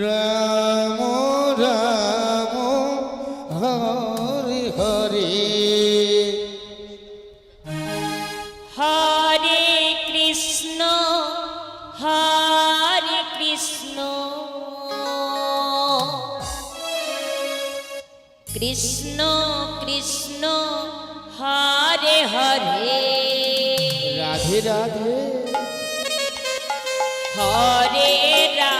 Ram Ram Hare Hare. Hare Krishna Hare Krishna. Krishna Krishna Hare Hare. Radhe Radhe. Hare Ram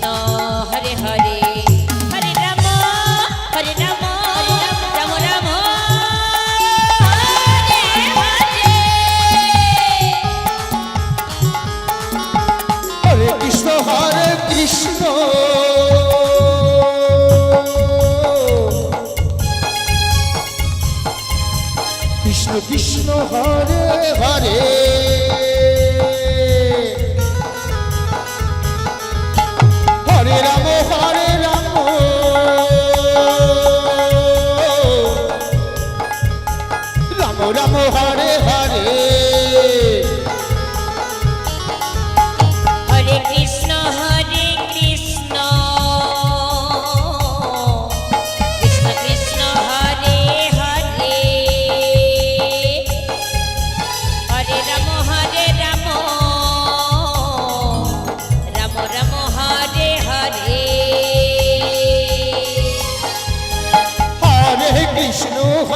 Krishna Hare Hare. Ram Ram Hare Hare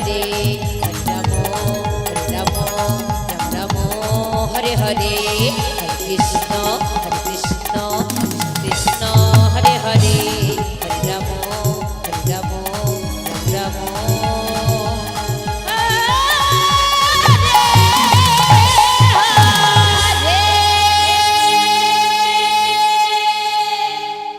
Hare Nam Nam Nam Ram Hare Hare Krishna